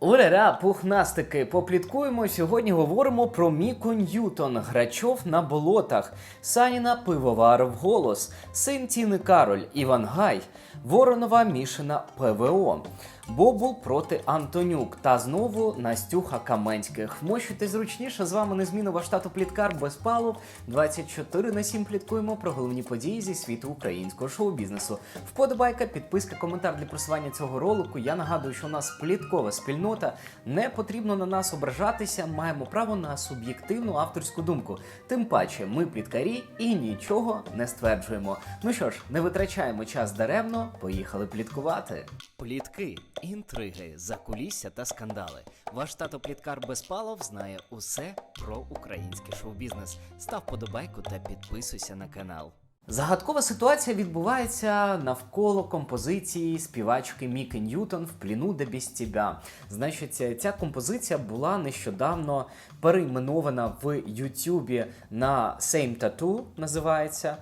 Ура, пухнастики! Попліткуємо. Сьогодні говоримо про Міку Ньютон, Грачов на болотах, Саніна Пивоваров голос, син Тіни Кароль, Іван Гай, Воронова Мішина ПВО, Бобул проти Антонюк та знову Настюха Каменських. Вмощуйте зручніше. З вами незмінно ваш штату Пліткар без палуб. 24 на 7 пліткуємо про головні події зі світу українського шоу-бізнесу. Вподобайка, підписка, коментар для просування цього ролику. Я нагадую, що у нас пліткова спільнота. Не потрібно на нас ображатися. Маємо право на суб'єктивну авторську думку. Тим паче, ми пліткарі і нічого не стверджуємо. Ну що ж, не витрачаємо час даремно. Поїхали пліткувати. Плітки, інтриги, закулісся та скандали. Ваш тато Пліткар Безпалов знає усе про український шоу-бізнес. Став подобайку та підписуйся на канал. Загадкова ситуація відбувається навколо композиції співачки Міки Ньютон в пліну де без тебя. Значить, ця композиція була нещодавно перейменована в Ютубі на Same Tattoo, називається.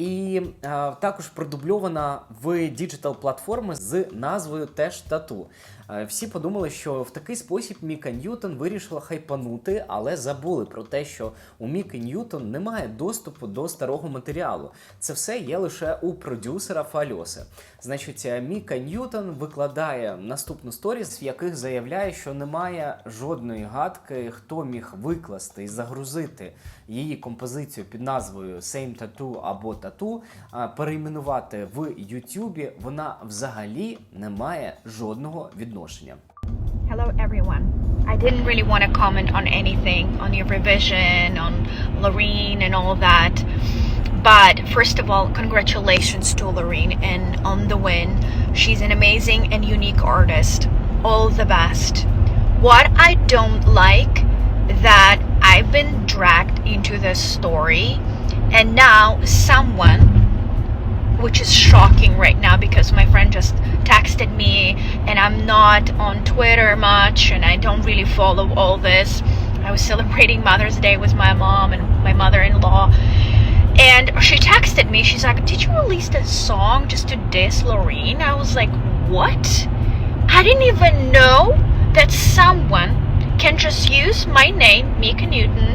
І е, також продубльована в діджитал платформи з назвою теж тату. Е, всі подумали, що в такий спосіб Міка Ньютон вирішила хайпанути, але забули про те, що у Міки Ньютон немає доступу до старого матеріалу. Це все є лише у продюсера Фальоси. Значить, е, Міка Ньютон викладає наступну сторіс, в яких заявляє, що немає жодної гадки, хто міг викласти і загрузити її композицію під назвою Same Tattoo або Tattoo, перейменувати в Ютубі. Вона взагалі не має жодного відношення. Hello, everyone. I didn't really want to comment on anything on your revision, on Lorene, and all that. But first of all, congratulations to Lorene and on the win. She's an amazing and unique artist. All the best. What I don't like that I've been dragged into this story, and now someone which is shocking right now because my friend just texted me and I'm not on Twitter much and I don't really follow all this. I was celebrating Mother's Day with my mom and my mother in law. And she texted me, she's like, Did you release this song just to diss Lorene? I was like, What? I didn't even know that someone can just use my name, Mika Newton,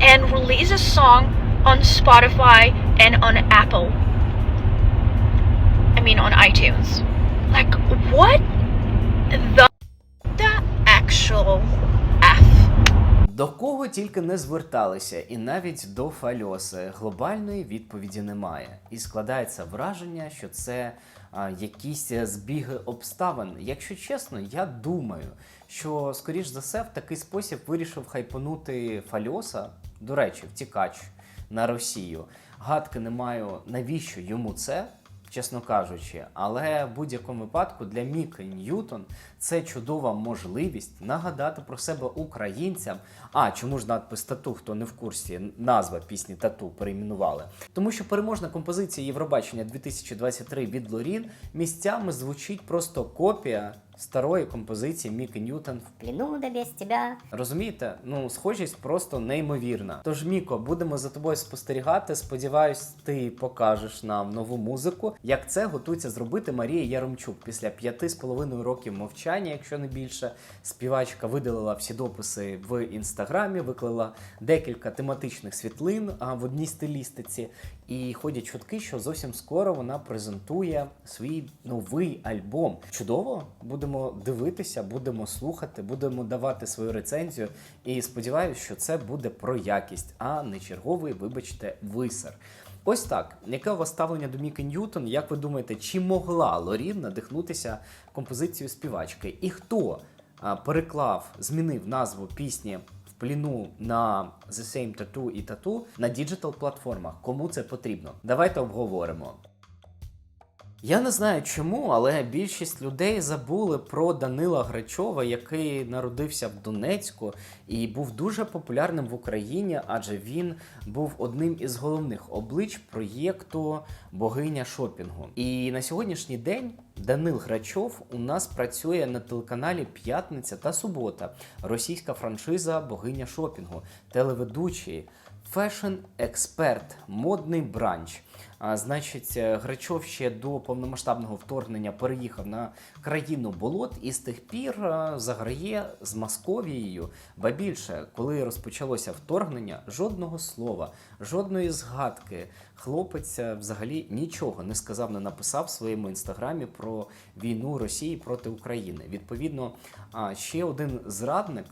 and release a song on Spotify and on Apple. I mean on iTunes. Like what the the actual F? До кого тільки не зверталися, і навіть до Фальоси глобальної відповіді немає. І складається враження, що це якісь збіги обставин. Якщо чесно, я думаю, що скоріш за все в такий спосіб вирішив хайпанути Фальоса, до речі, втікач на Росію. Гадки не маю, навіщо йому це. Чесно кажучи, але в будь-якому випадку для Міки Ньютон це чудова можливість нагадати про себе українцям. А чому ж надпис тату, хто не в курсі, назва пісні тату перейменували? Тому що переможна композиція Євробачення 2023 від Лорін місцями звучить просто копія старої композиції Міки Ньютон В плену да без тебя. Розумієте? Ну, схожість просто неймовірна. Тож, Міко, будемо за тобою спостерігати. Сподіваюсь, ти покажеш нам нову музику. Як це готується зробити Марія Яремчук після п'яти з половиною років мовчання, якщо не більше. Співачка видалила всі дописи в інстаграмі, виклала декілька тематичних світлин а, в одній стилістиці. І ходять чутки, що зовсім скоро вона презентує свій новий альбом. Чудово, будемо дивитися, будемо слухати, будемо давати свою рецензію. І сподіваюся, що це буде про якість, а не черговий, вибачте, висер. Ось так. Яке у вас ставлення до Міки Ньютон? Як ви думаєте, чи могла Лорін надихнутися композицією співачки? І хто переклав, змінив назву пісні в пліну на The Same Tattoo і Tattoo на діджитал платформах? Кому це потрібно? Давайте обговоримо. Я не знаю чому, але більшість людей забули про Данила Грачова, який народився в Донецьку і був дуже популярним в Україні, адже він був одним із головних облич проєкту Богиня шопінгу. І на сьогоднішній день Данил Грачов у нас працює на телеканалі П'ятниця та Субота, російська франшиза Богиня шопінгу, телеведучий. Фешн-експерт, модний бранч. А, значить, е, Грачов ще до повномасштабного вторгнення переїхав на країну болот і з тих пір е, заграє з Московією. Ба більше, коли розпочалося вторгнення, жодного слова, жодної згадки. Хлопець е, взагалі нічого не сказав, не написав в своєму інстаграмі про війну Росії проти України. Відповідно, а, ще один зрадник.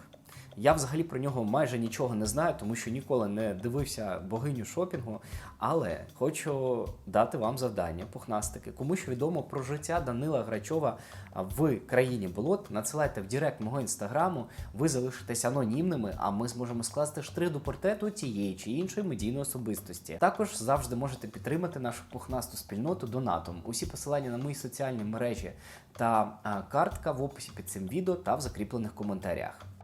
Я взагалі про нього майже нічого не знаю, тому що ніколи не дивився богиню шопінгу. Але хочу дати вам завдання, пухнастики. Кому що відомо про життя Данила Грачова в країні болот, надсилайте в Директ мого інстаграму. Ви залишитесь анонімними, а ми зможемо скласти штрих до портрету тієї чи іншої медійної особистості. Також завжди можете підтримати нашу пухнасту спільноту донатом. Усі посилання на мої соціальні мережі та картка в описі під цим відео та в закріплених коментарях.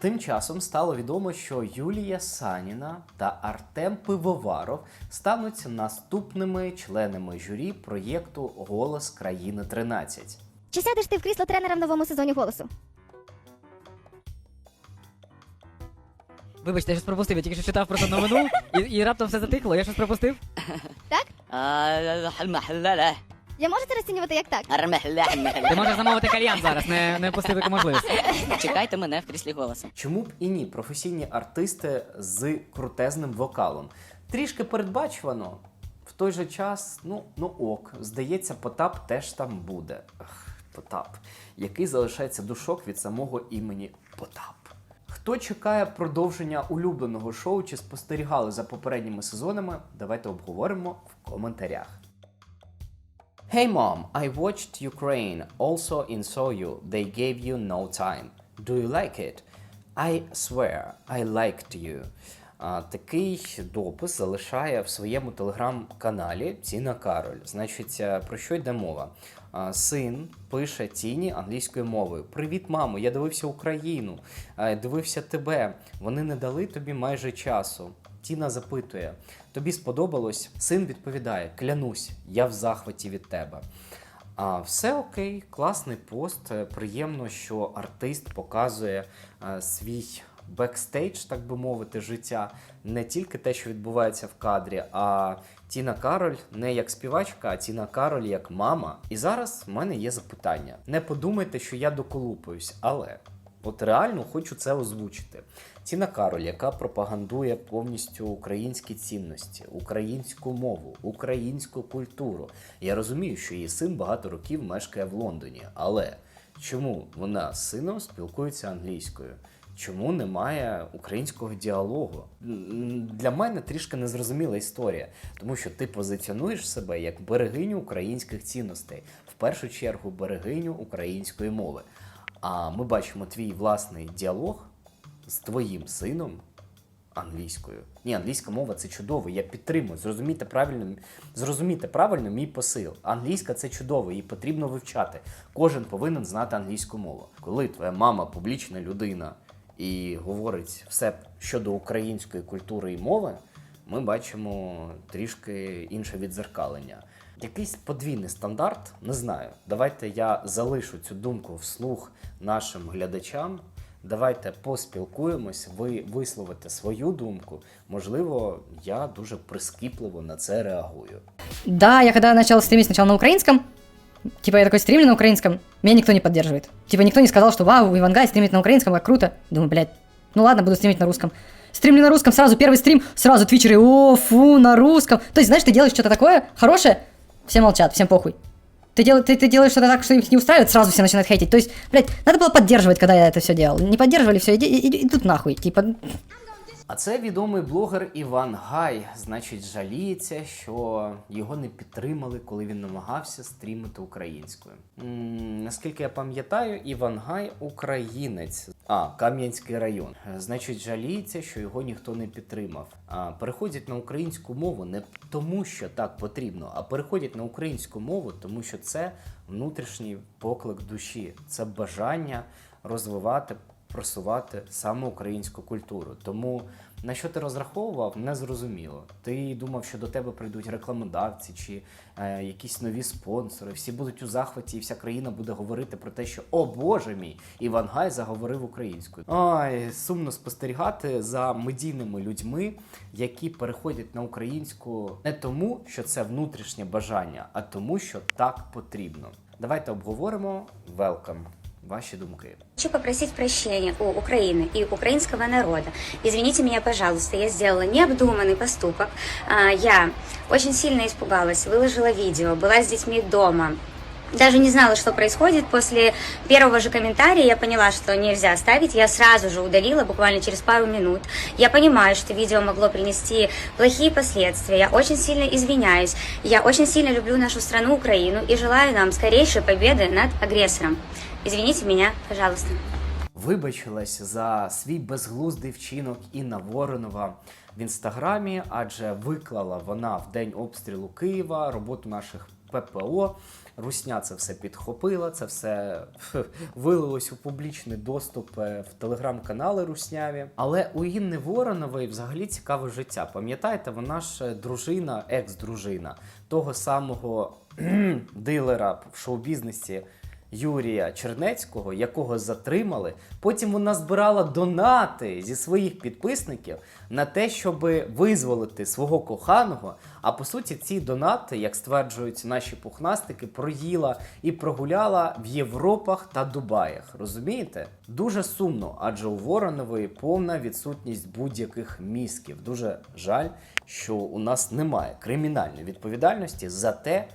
Тим часом стало відомо, що Юлія Саніна та Артем Пивоваров стануть наступними членами журі проєкту Голос країни 13. Чи сядеш ти в крісло тренера в новому сезоні голосу? Вибачте, я щось пропустив, я тільки що читав просто новину і, і раптом все затихло. Я щось пропустив? Так? Я можу це розцінювати як так? Ти можеш замовити кальян зараз, не, не пустити можливість. Чекайте мене в кріслі голосу. Чому б і ні? Професійні артисти з крутезним вокалом. Трішки передбачувано. В той же час, ну, ну ок, здається, Потап теж там буде. Ех, Потап, який залишається душок від самого імені Потап. Хто чекає продовження улюбленого шоу чи спостерігали за попередніми сезонами? Давайте обговоримо в коментарях. Hey mom, I watched Ukraine, also in Soyu. They gave you no time. Do you like it? I swear, I liked you. А, такий допис залишає в своєму телеграм-каналі Тіна Кароль. Значить, е, про що йде мова? Син пише Тіні англійською мовою: Привіт, мамо! Я дивився Україну, дивився тебе. Вони не дали тобі майже часу. Тіна запитує: Тобі сподобалось? Син відповідає: Клянусь, я в захваті від тебе. А все окей, класний пост. Е, Приємно, що артист показує е, свій бекстейдж, так би мовити, життя. Не тільки те, що відбувається в кадрі, а Тіна Кароль не як співачка, а Тіна Кароль як мама. І зараз в мене є запитання. Не подумайте, що я доколупуюсь, але от реально хочу це озвучити. Тіна Кароль, яка пропагандує повністю українські цінності, українську мову, українську культуру. Я розумію, що її син багато років мешкає в Лондоні, але чому вона з сином спілкується англійською? Чому немає українського діалогу? Для мене трішки незрозуміла історія, тому що ти позиціонуєш себе як берегиню українських цінностей, в першу чергу берегиню української мови. А ми бачимо твій власний діалог з твоїм сином англійською. Ні, англійська мова це чудово. Я підтримую. Зрозумійте правильно, зрозумійте правильно мій посил. Англійська це чудово, її потрібно вивчати. Кожен повинен знати англійську мову. Коли твоя мама публічна людина і говорить все щодо української культури і мови, ми бачимо трішки інше відзеркалення. Якийсь подвійний стандарт, не знаю. Давайте я залишу цю думку вслух нашим глядачам. Давайте поспілкуємось, ви висловите свою думку. Можливо, я дуже прискіпливо на це реагую. Да, я когда начал стримить сначала на украинском, типа я такой стримлю на украинском, меня никто не поддерживает. Типа никто не сказал, что вау, Ивангай стримит на украинском, как круто. Думаю, блядь, ну ладно, буду стримить на русском. Стримлю на русском, сразу первый стрим, сразу твичеры, о, фу, на русском. То есть, знаешь, ты делаешь что-то такое хорошее, все молчат, всем похуй. Ты, дел, ты, ты делаешь что-то так, что их не устраивает, сразу все начинают хейтить. То есть, блядь, надо было поддерживать, когда я это все делал. Не поддерживали, все, иди, иди, идут нахуй. Типа, А це відомий блогер Іван Гай, значить, жаліється, що його не підтримали, коли він намагався стрімити українською. м наскільки я пам'ятаю, Іван Гай українець. А, Кам'янський район. Значить, жаліється, що його ніхто не підтримав. А переходять на українську мову не тому, що так потрібно, а переходять на українську мову, тому що це внутрішній поклик душі, це бажання розвивати просувати саме українську культуру. Тому на що ти розраховував, не зрозуміло. Ти думав, що до тебе прийдуть рекламодавці чи е, якісь нові спонсори. Всі будуть у захваті, і вся країна буде говорити про те, що о Боже мій, Іван Гай заговорив українською. Ой, сумно спостерігати за медійними людьми, які переходять на українську не тому, що це внутрішнє бажання, а тому, що так потрібно. Давайте обговоримо. Welcome. Ваші думки. Хочу попросить прощения у Украины и украинского народа. Извините меня, пожалуйста, я сделала необдуманный поступок. А, Я очень сильно испугалась, выложила видео, была с детьми дома. Даже не знала, что происходит. После первого же комментария я поняла, что нельзя ставить. Я сразу же удалила, буквально через пару минут. Я понимаю, что видео могло принести плохие последствия. Я очень сильно извиняюсь. Я очень сильно люблю нашу страну, Украину, и желаю нам скорейшей победы над агрессором. Извините меня, пожалуйста. Вибачилась за свій безглуздий вчинок Інна Воронова в інстаграмі, адже виклала вона в день обстрілу Києва роботу наших ППО. Русня це все підхопила, це все вилилось у публічний доступ е, в телеграм-канали Русняві. Але у Інни Воронової взагалі цікаве життя. Пам'ятаєте, вона ж е, дружина, екс-дружина того самого дилера в шоу-бізнесі Юрія Чернецького, якого затримали. Потім вона збирала донати зі своїх підписників на те, щоб визволити свого коханого. А по суті, ці донати, як стверджують наші пухнастики, проїла і прогуляла в Європах та Дубаях. Розумієте? Дуже сумно, адже у Воронової повна відсутність будь-яких мізків. Дуже жаль, що у нас немає кримінальної відповідальності за те,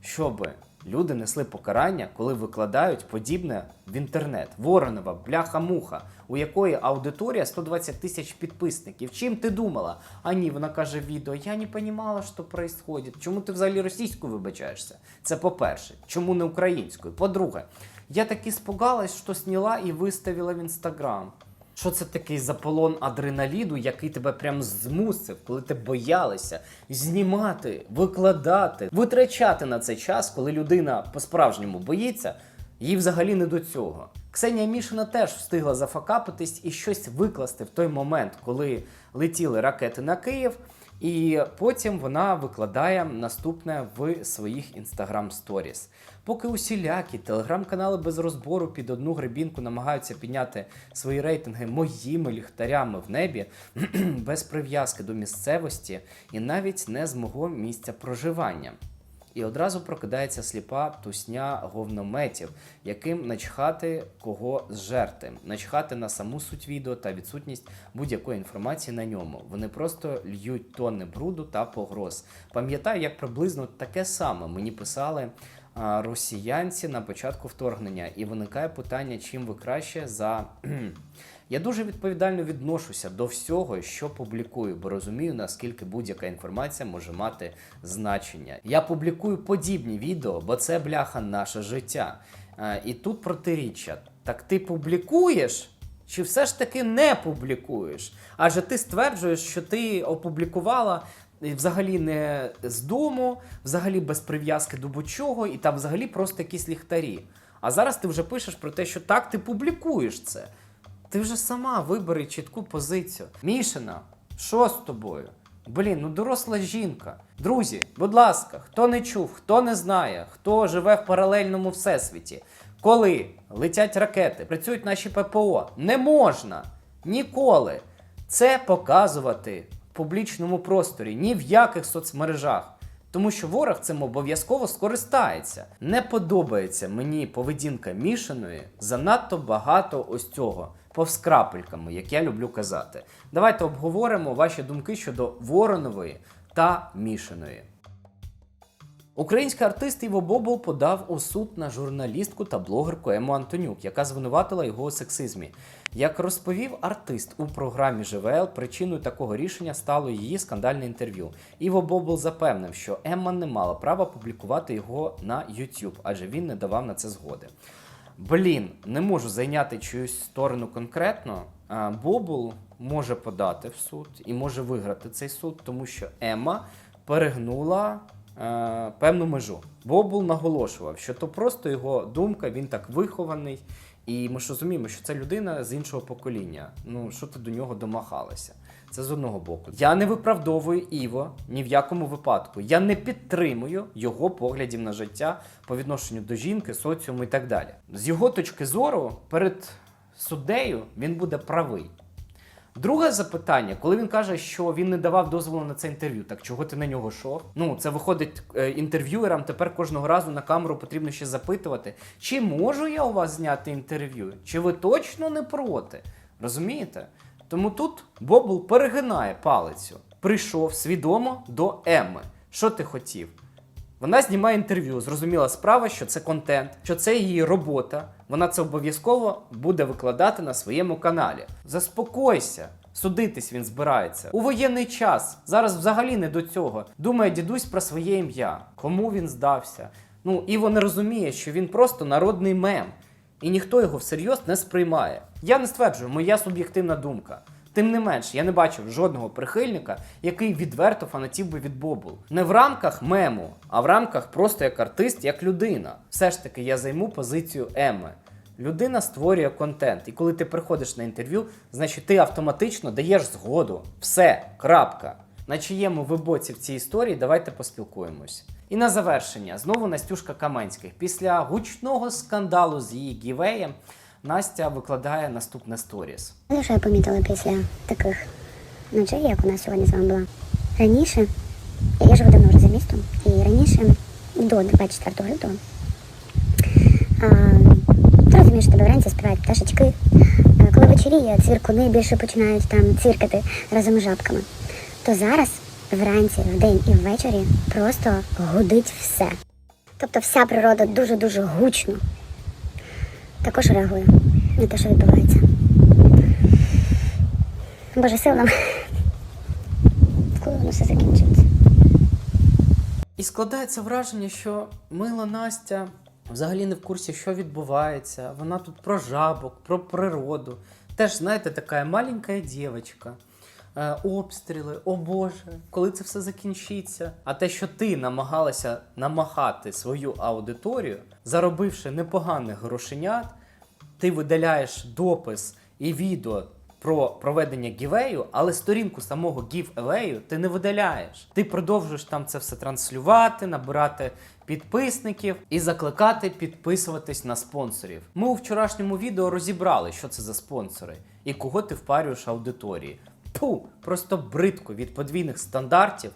щоб люди несли покарання, коли викладають подібне в інтернет. Воронова, бляха-муха, у якої аудиторія 120 тисяч підписників. Чим ти думала? А ні, вона каже відео: я не розуміла, що відбувається. Чому ти взагалі російською вибачаєшся? Це по-перше. Чому не українською? По-друге, я таки спугалась, що сняла і виставила в інстаграм. Що це такий заполон адреналіду, який тебе прям змусив, коли ти боялися знімати, викладати, витрачати на це час, коли людина по-справжньому боїться, їй взагалі не до цього. Ксенія Мішина теж встигла зафакапитись і щось викласти в той момент, коли летіли ракети на Київ. І потім вона викладає наступне в своїх інстаграм сторіс. Поки усілякі телеграм-канали без розбору під одну гребінку намагаються підняти свої рейтинги моїми ліхтарями в небі, без прив'язки до місцевості і навіть не з мого місця проживання. І одразу прокидається сліпа тусня говнометів, яким начхати кого зжерти, начхати на саму суть відео та відсутність будь-якої інформації на ньому. Вони просто льють тонни бруду та погроз. Пам'ятаю, як приблизно таке саме мені писали росіянці на початку вторгнення, і виникає питання, чим ви краще за. Я дуже відповідально відношуся до всього, що публікую, бо розумію, наскільки будь-яка інформація може мати значення. Я публікую подібні відео, бо це бляха наше життя. І тут протиріччя. Так ти публікуєш? Чи все ж таки не публікуєш? Адже ти стверджуєш, що ти опублікувала взагалі не з дому, взагалі без прив'язки до будь-чого, і там взагалі просто якісь ліхтарі. А зараз ти вже пишеш про те, що так ти публікуєш це. Ти вже сама вибери чітку позицію. Мішина, що з тобою? Блін, ну доросла жінка. Друзі, будь ласка, хто не чув, хто не знає, хто живе в паралельному всесвіті, коли летять ракети, працюють наші ППО, не можна ніколи це показувати публічному просторі, ні в яких соцмережах. Тому що ворог цим обов'язково скористається. Не подобається мені поведінка мішаної занадто багато ось цього повскрапельками, як я люблю казати. Давайте обговоримо ваші думки щодо Воронової та мішаної. Український артист Іво Бобол подав у суд на журналістку та блогерку Ему Антонюк, яка звинуватила його у сексизмі. Як розповів артист у програмі ЖВЛ, причиною такого рішення стало її скандальне інтерв'ю. Іво Бобол запевнив, що Емма не мала права публікувати його на YouTube, адже він не давав на це згоди. Блін, не можу зайняти чиюсь сторону конкретно. Бобул може подати в суд і може виграти цей суд, тому що Емма перегнула е, певну межу. Бобул наголошував, що то просто його думка, він так вихований І ми ж розуміємо, що це людина з іншого покоління. Ну що ти до нього домагалася? Це з одного боку. Я не виправдовую Іво ні в якому випадку. Я не підтримую його поглядів на життя по відношенню до жінки, соціуму і так далі. З його точки зору, перед суддею він буде правий. Друге запитання, коли він каже, що він не давав дозволу на це інтерв'ю, так чого ти на нього йшов? Ну, це виходить е, інтерв'юерам. Тепер кожного разу на камеру потрібно ще запитувати, чи можу я у вас зняти інтерв'ю? Чи ви точно не проти? Розумієте? Тому тут Бобул перегинає палицю. Прийшов свідомо до Емми. Що ти хотів? Вона знімає інтерв'ю. Зрозуміла справа, що це контент, що це її робота. Вона це обов'язково буде викладати на своєму каналі. Заспокойся. Судитись він збирається. У воєнний час. Зараз взагалі не до цього. Думає дідусь про своє ім'я. Кому він здався? Ну, Іво не розуміє, що він просто народний мем. І ніхто його всерйоз не сприймає. Я не стверджую, моя суб'єктивна думка. Тим не менш, я не бачив жодного прихильника, який відверто фанатів би від Бобул. Не в рамках мему, а в рамках просто як артист, як людина. Все ж таки, я займу позицію Емми. Людина створює контент, і коли ти приходиш на інтерв'ю, значить ти автоматично даєш згоду. Все, крапка. На чиєму ви боці в цій історії давайте поспілкуємось. І на завершення знову Настюшка Каменських. Після гучного скандалу з її гівеєм Настя викладає наступне сторіс. Знаєш, що я помітила після таких ночей, як у нас сьогодні з вами була. Раніше, я живу давно вже за містом, і раніше, до 24 лютого, ти розумієш, тебе вранці співають пташечки. Коли вечоріє, цвіркуни більше починають там цвіркати разом з жабками. То зараз, вранці, вдень і ввечері просто гудить все. Тобто вся природа дуже-дуже гучно також реагує на те, що відбувається. Боже, сил нам. Коли воно все закінчиться. І складається враження, що мила Настя взагалі не в курсі, що відбувається. Вона тут про жабок, про природу. Теж, знаєте, така маленька дівчинка. Е, обстріли, о Боже, коли це все закінчиться. А те, що ти намагалася намахати свою аудиторію, заробивши непоганих грошенят, ти видаляєш допис і відео про проведення гівею, але сторінку самого гівевею ти не видаляєш. Ти продовжуєш там це все транслювати, набирати підписників і закликати підписуватись на спонсорів. Ми у вчорашньому відео розібрали, що це за спонсори і кого ти впарюєш аудиторії. Пу, просто бридко від подвійних стандартів.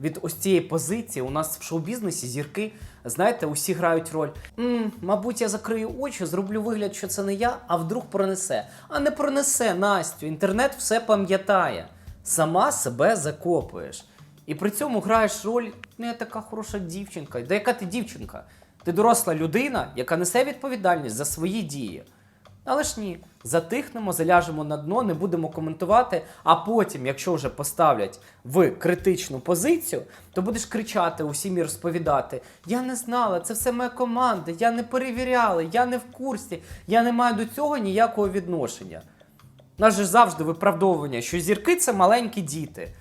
Від ось цієї позиції у нас в шоу-бізнесі зірки, знаєте, усі грають роль. м мабуть, я закрию очі, зроблю вигляд, що це не я, а вдруг пронесе. А не пронесе Настю. Інтернет все пам'ятає. Сама себе закопуєш. І при цьому граєш роль, ну я така хороша дівчинка. Да яка ти дівчинка? Ти доросла людина, яка несе відповідальність за свої дії. Але ж ні, затихнемо, заляжемо на дно, не будемо коментувати. А потім, якщо вже поставлять в критичну позицію, то будеш кричати усім і розповідати: Я не знала, це все моя команда, я не перевіряла, я не в курсі, я не маю до цього ніякого відношення. У нас же завжди виправдовування, що зірки це маленькі діти.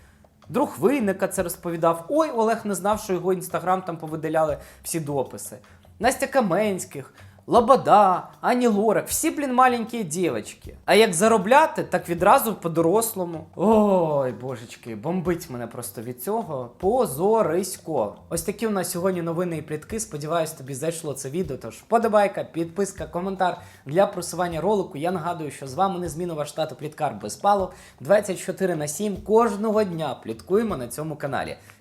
Друг винника це розповідав. Ой, Олег не знав, що його інстаграм там повидаляли всі дописи. Настя Каменських, Лобода, Ані Лорак, всі, блін, маленькі дівчатки. А як заробляти, так відразу по-дорослому. Ой, божечки, бомбить мене просто від цього. Позорисько. Ось такі у нас сьогодні новини і плітки. Сподіваюсь, тобі зайшло це відео. Тож вподобайка, підписка, коментар для просування ролику. Я нагадую, що з вами незмінно штату Пліткар без палок 24 на 7 кожного дня пліткуємо на цьому каналі.